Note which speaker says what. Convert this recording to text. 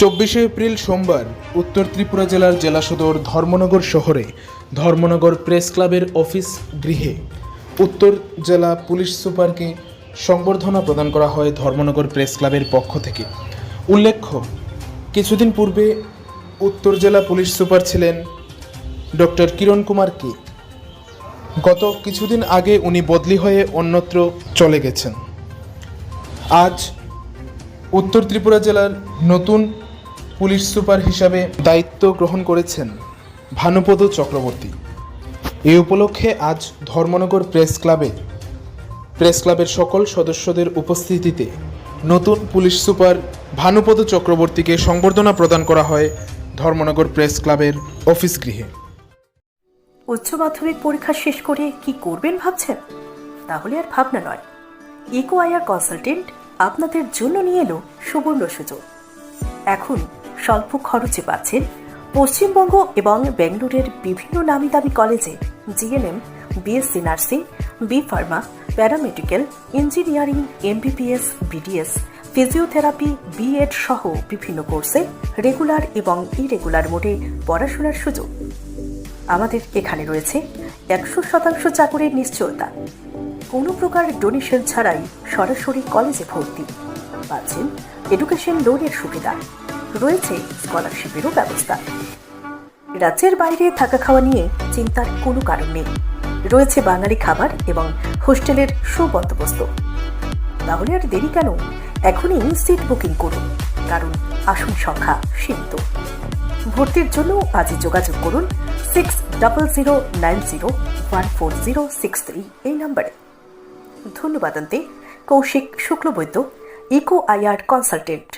Speaker 1: চব্বিশে এপ্রিল সোমবার উত্তর ত্রিপুরা জেলার জেলা সদর ধর্মনগর শহরে ধর্মনগর প্রেস ক্লাবের অফিস গৃহে উত্তর জেলা পুলিশ সুপারকে সংবর্ধনা প্রদান করা হয় ধর্মনগর প্রেস ক্লাবের পক্ষ থেকে। উল্লেখ্য, কিছুদিন পূর্বে উত্তর জেলা পুলিশ সুপার ছিলেন ডক্টর কিরণ কুমার কে। গত কিছুদিন আগে উনি বদলি হয়ে অন্যত্র চলে গেছেন। আজ উত্তর ত্রিপুরা জেলার নতুন পুলিশ সুপার হিসাবে দায়িত্ব গ্রহণ করেছেন ভানুপদ চক্রবর্তী। এই উপলক্ষে আজ ধর্মনগর প্রেস ক্লাবে, প্রেস ক্লাবের সকল সদস্যদের উপস্থিতিতে নতুন পুলিশ সুপার ভানুপদ চক্রবর্তীকে সংবর্ধনা প্রদান করা হয় ধর্মনগর প্রেস ক্লাবের অফিস গৃহে।
Speaker 2: উচ্চ মাধ্যমিক পরীক্ষা শেষ করে কি করবেন ভাবছেন? তাহলে আর ভাবনা নয়। ইকো আয়ার কনসালটেন্ট আপনাদের জন্য নিয়ে এলো সুবর্ণ সুযোগ। এখন স্বল্প খরচে পাচ্ছেন পশ্চিমবঙ্গ এবং বেঙ্গালুরের বিভিন্ন নামি দামি কলেজে GNM, BSc nursing, B pharma, paramedical, engineering, MBBS, BDS, physiotherapy, BEd সহ বিভিন্ন কোর্সে রেগুলার এবং ইরেগুলার মোডে পড়াশোনার সুযোগ। আমাদের এখানে রয়েছে একশো শতাংশ চাকুরির নিশ্চয়তা। কোনো প্রকার ডোনেশন ছাড়াই সরাসরি কলেজে ভর্তি। পাচ্ছেন এডুকেশন লোনের সুবিধা। রয়েছে স্কলারশিপেরও ব্যবস্থা। রাজ্যের বাইরে থাকা খাওয়া নিয়ে চিন্তার কোনো কারণ নেই। রয়েছে বাঙালি খাবার এবং হোস্টেলের সুবন্দোবস্ত। তাহলে আর দেরি কেন? এখনই সিট বুকিং করুন, কারণ আসন সংখ্যা সীমিত। ভর্তির জন্য আজই যোগাযোগ করুন six double zero nine zero one four zero six three এই নম্বরে। ধন্যবাদ আনতে Kaushik Shuklabaidya, eco IR consultant.